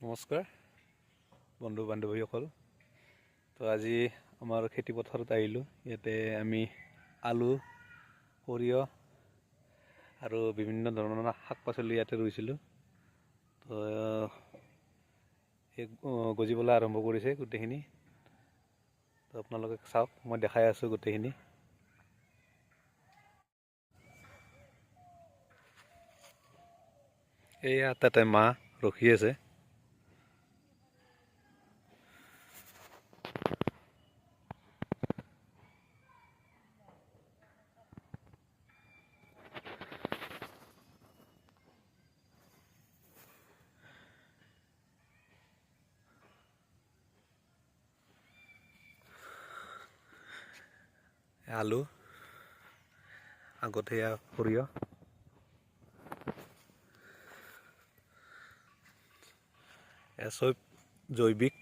নমস্কাৰ বন্ধু বান্ধৱীসকল। তো আজি আমাৰ খেতি পথাৰত আহিলোঁ। ইয়াতে আমি আলু সৰিয়হ আৰু বিভিন্ন ধৰণৰ শাক পাচলি ইয়াতে ৰুইছিলোঁ। তো এই গজিবলৈ আৰম্ভ কৰিছে গোটেইখিনি। তো আপোনালোকে চাওক মই দেখাই আছোঁ গোটেইখিনি। এয়া তাতে মা ৰখি আছে। আলু আগতে এয়া সৰিয়হ। এয়া চব জৈৱিক।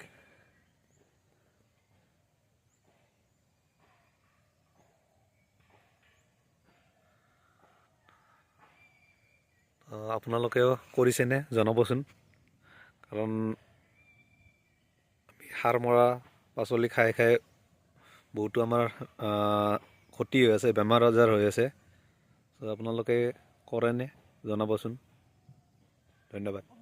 আপোনালোকেও কৰিছেনে জনাবচোন? কাৰণ আমি সাৰ মৰা পাচলি খাই খাই বহুতো আমাৰ ক্ষতি হৈ আছে বেমাৰ আজাৰ হৈ আছে। চ' আপোনালোকে কৰেনে জনাবচোন। ধন্যবাদ।